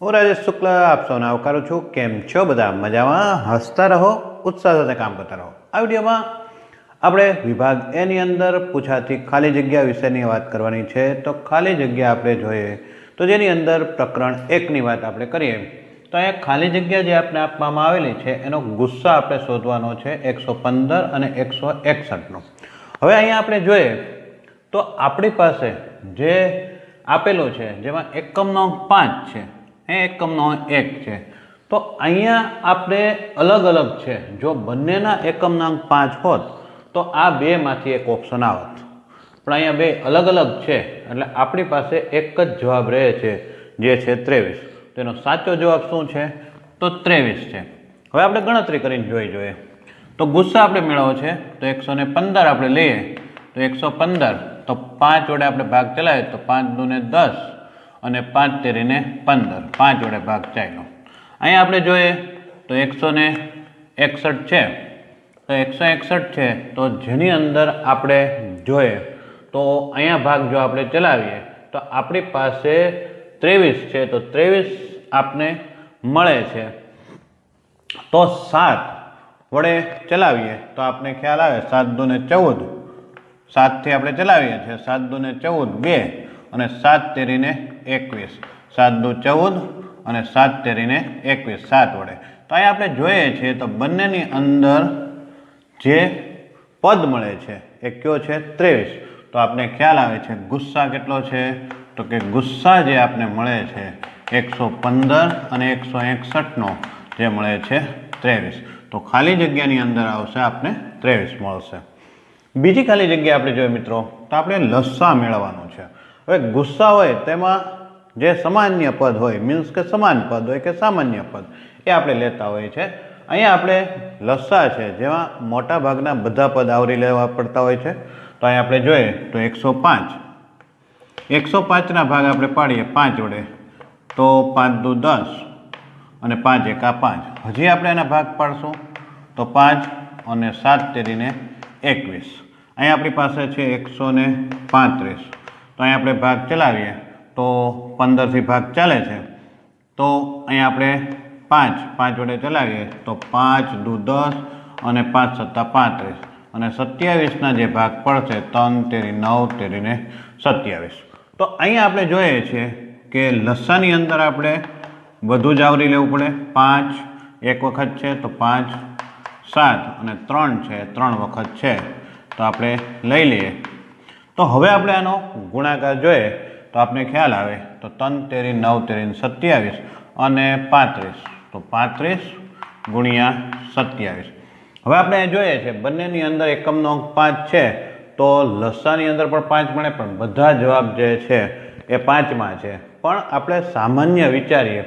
હું રાજેશ શુક્લ, આપ સૌને આવકારું છું. કેમ છો બધા? મજામાં? હસતા રહો, ઉત્સાહ સાથે કામ કરતા રહો. આ વિડીયોમાં આપણે વિભાગ એની અંદર પૂછાતી ખાલી જગ્યા વિશેની વાત કરવાની છે. તો ખાલી જગ્યા આપણે જોઈએ તો જેની અંદર પ્રકરણ એકની વાત આપણે કરીએ. તો અહીંયા ખાલી જગ્યા જે આપણે આપવામાં આવેલી છે, એનો ગુસ્સા આપણે શોધવાનો છે એકસો પંદર અને એકસો એકસઠનો. હવે અહીંયા આપણે જોઈએ તો આપણી પાસે જે આપેલું છે, જેમાં એકમનો પાંચ છે. એ એકમનો એક છે. તો અહીંયા આપણે અલગ અલગ છે. જો બંનેના એકમના અંક પાંચ હોત, તો આ બેમાંથી એક ઓપ્શન આવત. પણ અહીંયા બે અલગ અલગ છે, એટલે આપણી પાસે એક જ જવાબ રહે છે, જે છે ત્રેવીસ. તેનો સાચો જવાબ શું છે? તો ત્રેવીસ છે. હવે આપણે ગણતરી કરીને જોઈ જોઈએ. તો ગુસ્સા આપણે મેળવવો છે, તો એકસો ને પંદર આપણે લઈએ. તો એકસો પંદર, તો પાંચ વડે આપણે ભાગ ચલાવીએ, તો પાંચ દુને દસ. અને પાંચ તેરીને પંદર. પાંચ વડે ભાગ ચાલ્યો. અહીંયા આપણે જોઈએ તો એકસો ને એકસઠ છે. તો એકસો એકસઠ છે. તો જેની અંદર આપણે જોઈએ તો અહીંયા ભાગ જો આપણે ચલાવીએ તો આપણી પાસે ત્રેવીસ છે. તો ત્રેવીસ આપને મળે છે. તો સાત વડે ચલાવીએ તો આપણે ખ્યાલ આવે સાત દુને ચૌદ. સાતથી આપણે ચલાવીએ છીએ. સાત દુને ચૌદ બે અને સાત તેરીને એકવીસ. સાત દુ ચૌદ અને સાત તેરીને એકવીસ. સાત વડે. તો અહીંયા આપણે જોઈએ છીએ તો બંનેની અંદર જે પદ મળે છે એ કયો છે? ત્રેવીસ. તો આપણે ખ્યાલ આવે છે ગુસ્સા કેટલો છે? તો કે ગુસ્સા જે આપને મળે છે એકસો પંદર અને એકસો એકસઠનો જે મળે છે ત્રેવીસ. તો ખાલી જગ્યાની અંદર આવશે આપને ત્રેવીસ મળશે. બીજી ખાલી જગ્યા આપણે જોઈએ મિત્રો, તો આપણે લસ્સા મેળવવાનું છે. હવે ગુસ્સા હોય તેમાં જે સામાન્ય પદ હોય મીન્સ કે સમાન પદ હોય કે સામાન્ય પદ, એ આપણે લેતા હોઈએ છીએ. અહીંયા આપણે લસ્સા છે, જેમાં મોટા ભાગના બધા પદ આવરી લેવા પડતા હોય છે. તો અહીં આપણે જોઈએ, તો એકસો પાંચ. એકસો પાંચના ભાગ આપણે પાડીએ, પાંચ વડે. તો પાંચ દુ દસ અને પાંચ એકા પાંચ. હજી આપણે એના ભાગ પાડશું. તો પાંચ અને સાત તેરીને એકવીસ. અહીં આપણી પાસે છે એકસો પાંત્રીસ. તો અહીં આપણે ભાગ ચલાવીએ. તો પંદરથી ભાગ ચાલે છે. તો અહીં આપણે પાંચ પાંચ વડે ચલાવીએ તો પાંચ દુ દસ અને પાંચ સત્તા પાંત્રીસ. અને સત્યાવીસના જે ભાગ પડશે ત્રણ તેરી નવ તેરીને સત્યાવીસ. તો અહીંયા આપણે જોઈએ છીએ કે લસ્સાની અંદર આપણે બધું જ આવરી લેવું પડે. પાંચ એક વખત છે તો પાંચ સાત અને ત્રણ છે ત્રણ વખત છે. તો આપણે લઈ લઈએ. તો હવે આપણે આનો ગુણાકાર જોઈએ. તો આપને ખ્યાલ આવે, તો ત્રણ તેરી નવ તેરી સત્યાવીસ અને પાંત્રીસ. તો પાંત્રીસ ગુણ્યા સત્યાવીસ. હવે આપણે જોઈએ છે, બંનેની અંદર એકમનો અંક પાંચ છે, તો લસાની અંદર પણ પાંચ મળે પણ બધા જવાબ જે છે એ પાંચમાં છે. પણ આપણે સામાન્ય વિચારીએ,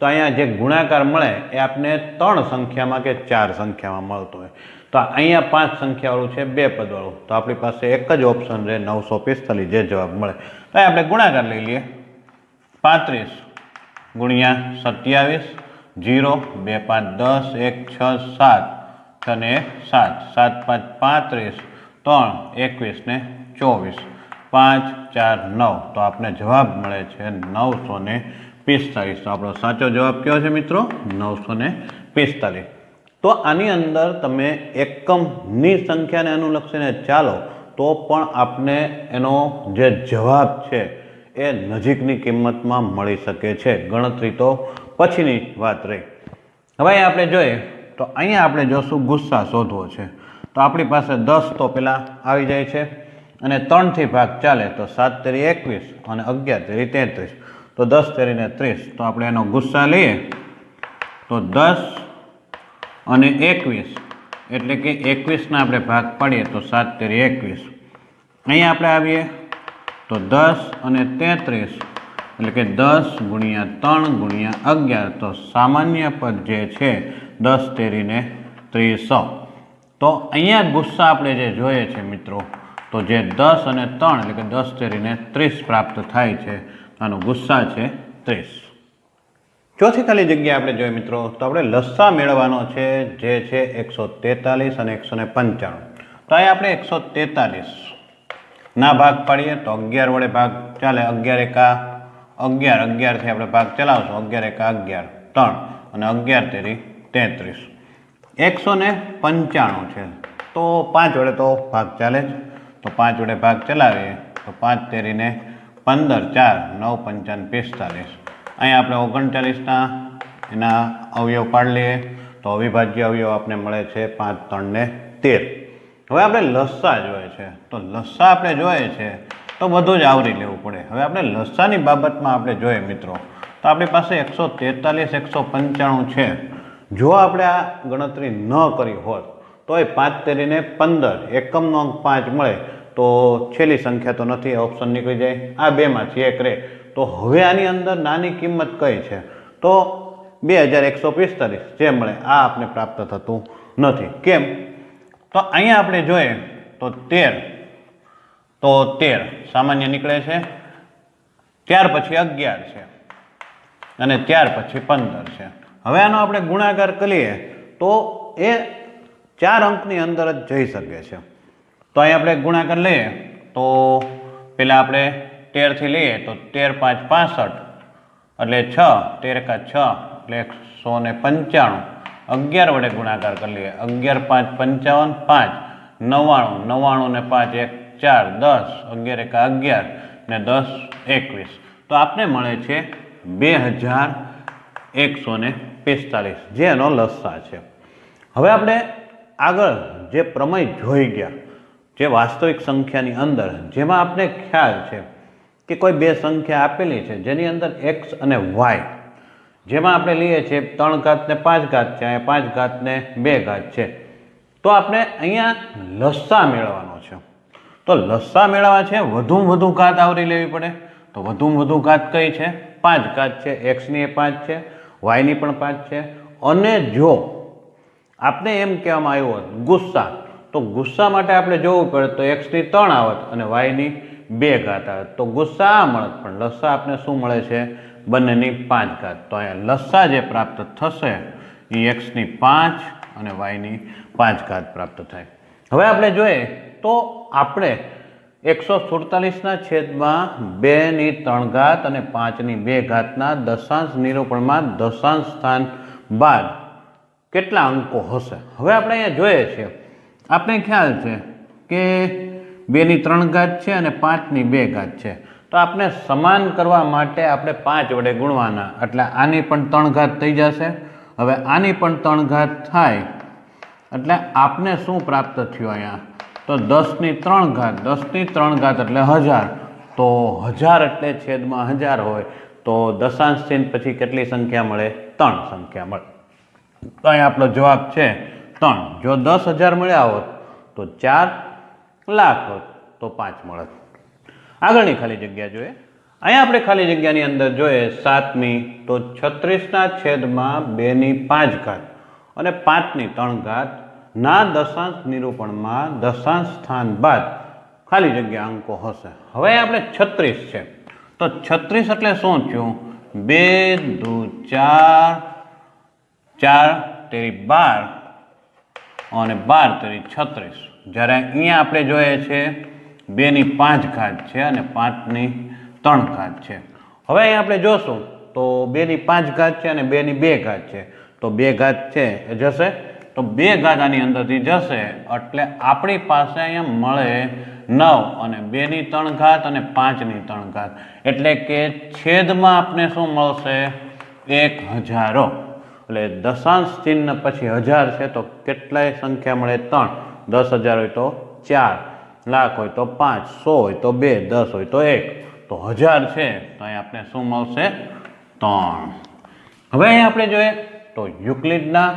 તો અહીંયા જે ગુણાકાર મળે એ આપને ત્રણ સંખ્યામાં કે ચાર સંખ્યામાં મળતો હોય. તો અહીંયા પાંચ સંખ્યાવાળું છે, બે પદવાળું. તો આપણી પાસે એક જ ઓપ્શન રહે, નવસો પિસ્તાલીસ, જે જવાબ મળે. તો આપણે ગુણાકાર લઈ લઈએ. પાંત્રીસ ગુણ્યા સત્યાવીસ જીરો બે, પાંચ, દસ, એક, છ, સાત છ ને એક સાત. સાત, પાંચ, પાંત્રીસ, ત્રણ, એકવીસ ને ચોવીસ. પાંચ, ચાર, નવ. તો આપને જવાબ મળે છે નવસો ને પિસ્તાલીસ. તો આપણો સાચો જવાબ કયો છે મિત્રો? નવસો ને પિસ્તાલીસ. તો આની અંદર તમે એકમની સંખ્યાને અનુલક્ષીને ચાલો, તો પણ આપને એનો જે જવાબ છે એ નજીકની કિંમતમાં મળી શકે છે. ગણતરી તો પછીની વાત રહી. હવે આપણે જોઈએ, તો અહીંયા આપણે જોશું ગુસ્સા શોધવો છે. તો આપણી પાસે દસ તો પહેલાં આવી જાય છે અને ત્રણથી ભાગ ચાલે તો સાત તેરી એકવીસ અને અગિયાર તેરી તેત્રીસ. તો દસ તેરીને ત્રીસ, તો આપણે એનો ગુસ્સા લઈએ. તો દસ અને એકવીસ. એટલે કે એકવીસના આપણે ભાગ પાડીએ તો સાત તેરી એકવીસ. અહીંયા આપણે આવીએ તો દસ અને તેત્રીસ. એટલે કે દસ ગુણ્યા ત્રણ ગુણ્યા અગિયાર. તો સામાન્ય પદ જે છે દસ તેરીને ત્રીસો. તો અહીંયા ગુસ્સા આપણે જે જોઈએ છે મિત્રો, તો જે દસ અને ત્રણ, એટલે કે દસ તેરીને ત્રીસ પ્રાપ્ત થાય છે, આનો ગુસ્સા છે ત્રીસ. ચોથી ખાલી જગ્યા આપણે જોઈએ મિત્રો, તો આપણે લસ્સા મેળવવાનો છે, જે છે એકસો તેતાલીસ અને એકસો પંચાણું. તો અહીં આપણે એકસો તેતાલીસ ના ભાગ પાડીએ, તો અગિયાર વડે ભાગ ચાલે, અગિયાર એકા, અગિયાર, અગિયારથી આપણે ભાગ ચલાવશું, અગિયાર એકા, અગિયાર, ત્રણ, અને અગિયાર તેરી તેત્રીસ. એકસો ને પંચાણું છે, તો પાંચ વડે તો ભાગ ચાલે જ. તો પાંચ વડે ભાગ ચલાવીએ, તો પાંચ તેરીને પંદર, ચાર, નવ, પંચાવન, પિસ્તાલીસ. અહીંયા આપણે ઓગણચાલીસના એના અવયવ પાડી લઈએ. તો અવિભાજ્ય અવયવ આપણે મળે છે પાંચ, ત્રણ ને તેર. હવે આપણે લસ્સા જોઈએ છે. તો લસ્સા આપણે જોઈએ છે. તો બધું જ આવરી લેવું પડે. હવે આપણે લસ્સાની બાબતમાં આપણે જોઈએ મિત્રો. તો આપણી પાસે એકસો તેતાલીસ, એકસો પંચાણું છે. જો આપણે આ ગણતરી ન કરી હોત, તો એ પાંચ તેરીને પંદર, એકમનો અંક પાંચ મળે. તો છેલ્લી સંખ્યા તો નથી ઓપ્શન નીકળી જાય. આ બેમાંથી એક રહે તો હવે આની અંદર નાની કિંમત કઈ છે? તો બે હજાર એકસો પિસ્તાલીસ જે મળે, આ આપણે પ્રાપ્ત થતું નથી. કેમ? તો અહીંયા આપણે જોઈએ તો તેર તો તેર સામાન્ય નીકળે છે. ત્યાર પછી અગિયાર છે અને ત્યાર પછી પંદર છે. હવે આનો આપણે ગુણાકાર કરીએ તો એ ચાર અંકની અંદર જ જઈ શકે છે. તો અહીં આપણે ગુણાકાર લઈએ તો પહેલાં આપણે તેરથી લઈએ તો તેર પાંચ પાસઠ, એટલે છ, તેર એકા છ, એટલે એકસો ને પંચાણું. અગિયાર વડે ગુણાકાર કરી લઈએ, અગિયાર પાંચ પંચાવન પાંચ, નવ્વાણું નવ્વાણું ને પાંચ એક ચાર, દસ, અગિયાર એકા અગિયાર ને દસ એકવીસ. તો આપને મળે છે બે હજાર એકસો ને પિસ્તાલીસ જે લસ્સા છે. હવે આપણે આગળ જે પ્રમેય જોઈ ગયા, જે વાસ્તવિક સંખ્યાની અંદર, જેમાં આપણે ખ્યાલ છે કે કોઈ બે સંખ્યા આપેલી છે, જેની અંદર એક્સ અને વાય જેમાં આપણે લઈએ છીએ ત્રણ ઘાતને પાંચ ઘાત છે, અહીંયા પાંચ ઘાતને બે ઘાત છે. તો આપણે અહીંયા લસ્સા મેળવવાનો છે. તો લસ્સા મેળવવા છે, વધુમાં વધુ ઘાત આવરી લેવી પડે. તો વધુમાં વધુ ઘાત કઈ છે? પાંચ ઘાત છે એક્સની એ પાંચ છે વાયની પણ પાંચ છે. અને જો આપને એમ કહેવામાં આવ્યું હોત ગુસ્સા, તો ગુસ્સા માટે આપણે જોવું પડે તો એક્સની ત્રણ આવત અને વાયની બે ઘાત આવે તો ગુસ્સા આ મળત પણ લસ્સા આપણે શું મળે છે? બંનેની પાંચ ઘાત તો અહીંયા લસ્સા જે પ્રાપ્ત થશે, એ એક્સની પાંચ અને વાયની પાંચ ઘાત પ્રાપ્ત થાય. હવે આપણે જોઈએ, તો આપણે એકસો સુડતાલીસના છેદમાં બેની ત્રણ ઘાત અને પાંચની બે ઘાતના દશાંશ નિરૂપણમાં દશાંશ સ્થાન બાદ કેટલા અંકો હશે? હવે આપણે અહીંયા જોઈએ છીએ. આપણે ખ્યાલ છે કે બેની ત્રણ ઘાત છે અને પાંચની બે ઘાત છે. તો આપણે સમાન કરવા માટે આપણે પાંચ વડે ગુણવાના. એટલે આની પણ ત્રણ ઘાત થઈ જશે. હવે આની પણ ત્રણ ઘાત થાય. એટલે આપને શું પ્રાપ્ત થયું અહીંયા? તો દસની ત્રણ ઘાત. દસની ત્રણ ઘાત એટલે હજાર. તો હજાર એટલે છેદમાં હજાર હોય. તો દશાંશ ચિહ્ન પછી કેટલી સંખ્યા મળે? ત્રણ સંખ્યા મળે. તો અહીં આપણો જવાબ છે ત્રણ. જો દસ હજાર મળ્યા હોત, તો ચાર લાખ તો પાંચ મળત. આગળની ખાલી જગ્યા જોઈએ. અહીંયા આપણે ખાલી જગ્યાની અંદર જોઈએ સાતમી તો છત્રીસના છેદમાં બેની પાંચ ઘાત અને પાંચની ત્રણ ઘાત. ના દશાંશ નિરૂપણમાં દશાંશ સ્થાન બાદ ખાલી જગ્યા અંકો હશે. હવે આપણે છત્રીસ છે. તો છત્રીસ એટલે શું થયું? બે, દુ, ચાર ચાર, તેરી બાર અને બાર તેરી છત્રીસ. જ્યારે અહીંયા આપણે જોઈએ છે બેની પાંચ ઘાત છે અને પાંચની ત્રણ ઘાત છે. હવે અહીંયા આપણે જોશું તો બેની પાંચ ઘાત છે અને બેની બે ઘાત છે. તો બે ઘાત છે એ જશે. તો બે ઘાત આની અંદરથી જશે એટલે આપણી પાસે અહીંયા મળે નવ અને બેની ત્રણ ઘાત અને પાંચની ત્રણ ઘાત. એટલે કે છેદમાં આપને શું મળશે? એક હજારો. એટલે દશાંશ ચિહ્ન પછી હજાર છે તો કેટલાય સંખ્યા મળે? ત્રણ. દસ હજાર હોય તો ચાર, લાખ હોય તો પાંચ, સો હોય તો બે, દસ હોય તો એક. તો હજાર છે, તો અહીં આપણે શું મળશે? ત્રણ. હવે અહીં આપણે જોઈએ, તો યુક્લિડના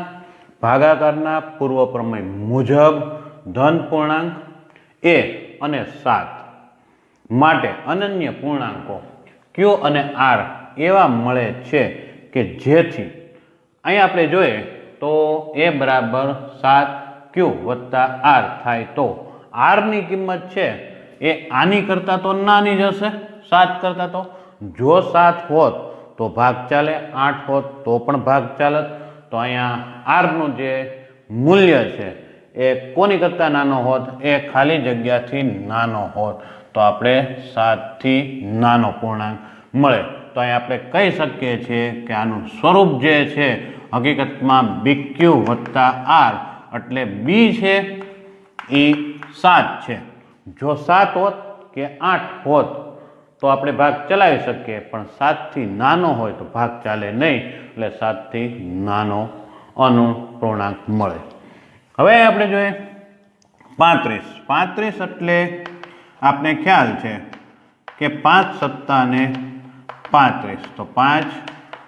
ભાગાકારના પૂર્વ પ્રમેય મુજબ ધન પૂર્ણાંક એ અને સાત માટે અનન્ય પૂર્ણાંકો ક્યુ અને આર એવા મળે છે કે જેથી અહીં આપણે જોઈએ, તો એ બરાબર સાત ક્યુ વત્તા આર થાય તો આરની કિંમત છે એ આની કરતાં તો નાની જ હશે, સાત કરતાં તો. જો સાત હોત તો ભાગ ચાલે, આઠ હોત તો પણ ભાગ ચાલત. તો અહીંયા આરનું જે મૂલ્ય છે એ કોની કરતાં નાનો હોત? એ ખાલી જગ્યાથી નાનો હોત. તો આપણે સાતથી નાનો પૂર્ણાંક મળે. તો અહીંયા અહીં આપણે કહી શકીએ છીએ કે આનું સ્વરૂપ જે છે, હકીકતમાં બીક્યુ વત્તા આર એટલે બી છે એ સાત છે. જો સાત હોત કે આઠ હોત, તો આપણે ભાગ ચલાવી શકીએ, પણ સાતથી નાનો હોય તો ભાગ ચાલે નહીં, એટલે સાતથી નાનો અનુપૂર્ણાંક મળે. હવે આપણે જોઈએ પાંત્રીસ. પાંત્રીસ એટલે આપણે ખ્યાલ છે કે પાંચ સત્તાને પાંત્રીસ. તો પાંચ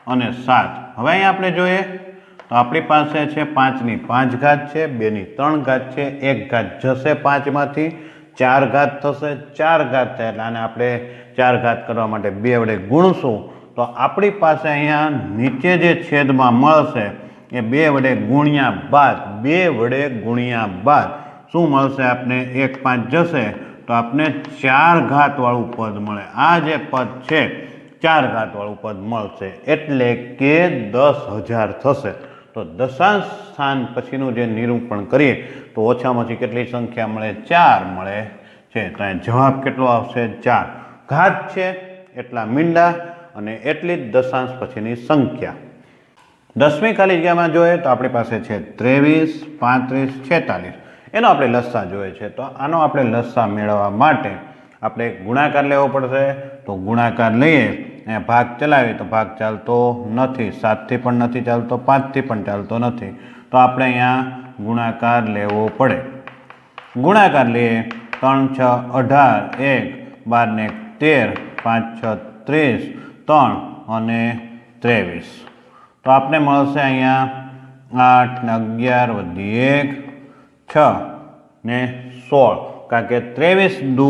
અને સાત. હવે આપણે જોઈએ તો આપણી પાસે છે પાંચની પાંચ ઘાત છે, બેની ત્રણ ઘાત છે, એક ઘાત જશે પાંચમાંથી, ચાર ઘાત થશે, ચાર ઘાત થાય આને આપણે ચાર ઘાત કરવા માટે બે વડે ગુણશું. તો આપણી પાસે અહીંયા નીચે જે છેદમાં મળશે એ બે વડે ગુણ્યા બાદ, બે વડે ગુણ્યા બાદ શું મળશે? આપને એક પાંચ જશે. તો આપને ચાર ઘાતવાળું પદ મળે. આ જે પદ છે, ચાર ઘાતવાળું પદ મળશે એટલે કે દસ હજાર થશે. તો દશાંશ સ્થાન પછીનું જે નિરૂપણ કરીએ, તો ઓછામાં ઓછી કેટલી સંખ્યા મળે? ચાર મળે. છે તો જવાબ કેટલો આવશે? ચાર. ઘાત છે, એટલા મીંડા અને એટલી જ દશાંશ પછીની સંખ્યા. દસમી જગ્યામાં જોઈએ તો આપણી પાસે છે ત્રેવીસ, પાંત્રીસ, છેતાલીસ. એનો આપણે લસ્સા જોઈએ છે. તો આનો આપણે લસ્સા મેળવવા માટે આપણે ગુણાકાર લેવો પડશે. તો ગુણાકાર લઈએ ભાગ ચલાવીએ તો ભાગ ચાલતો નથી, સાતથી પણ નથી ચાલતો, પાંચથી પણ ચાલતો નથી. તો આપણે અહીંયા ગુણાકાર લેવો પડે. ગુણાકાર લઈએ ત્રણ, છ, અઢાર, એક બારને તેર, પાંચ, છ, ત્રીસ, ત્રણ અને ત્રેવીસ. તો આપણે મળશે અહીંયા આઠ ને અગિયાર વધી એક, છ ને સોળ. કારણ કે ત્રેવીસ દુ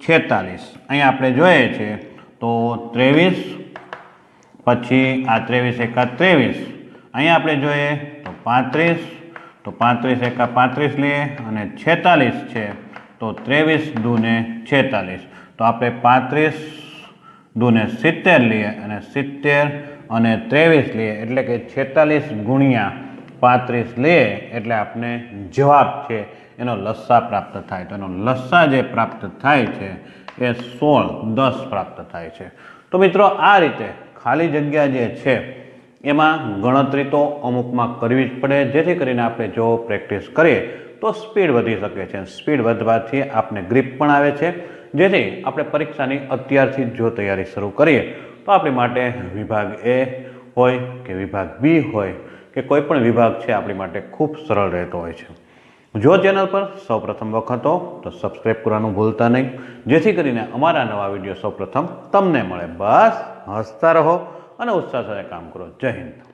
છેતાલીસ. અહીંયા આપણે જોઈએ છે તો ત્રેવીસ, પછી આ ત્રેવીસ એકા ત્રેવીસ. અહીંયા આપણે જોઈએ તો પાંત્રીસ તો પાંત્રીસ એકા પાંત્રીસ લઈએ અને છેતાલીસ છે. તો ત્રેવીસ દૂને છેતાલીસ. તો આપણે પાંત્રીસ દૂને સિત્તેર લઈએ અને સિત્તેર અને ત્રેવીસ લઈએ. એટલે કે છેતાલીસ ગુણ્યા પાંત્રીસ લઈએ એટલે આપને જવાબ છે. એનો લસ્સા પ્રાપ્ત થાય. તો એનો લસ્સા જે પ્રાપ્ત થાય છે એ સોળ, દસ પ્રાપ્ત થાય છે. તો મિત્રો, આ રીતે ખાલી જગ્યા જે છે, એમાં ગણતરી તો અમુકમાં કરવી જ પડે. જેથી કરીને આપણે જો પ્રેક્ટિસ કરીએ, તો સ્પીડ વધી શકે છે. સ્પીડ વધવાથી આપને ગ્રીપ પણ આવે છે. જેથી આપણે પરીક્ષાની અત્યારથી જો તૈયારી શરૂ કરીએ, તો આપણી માટે વિભાગ એ હોય કે વિભાગ બી હોય, કે કોઈ પણ વિભાગ છે, આપણી માટે ખૂબ સરળ રહેતો હોય છે. જો ચેનલ પર સૌપ્રથમ વખત હો તો સબસ્ક્રાઈબ કરવાનું ભૂલતા નહીં. જેથી કરીને અમારા નવા વીડિયો સૌપ્રથમ તમને મળે. બસ, હસતા રહો અને ઉત્સાહ સાથે કામ કરો. જય હિન્દ.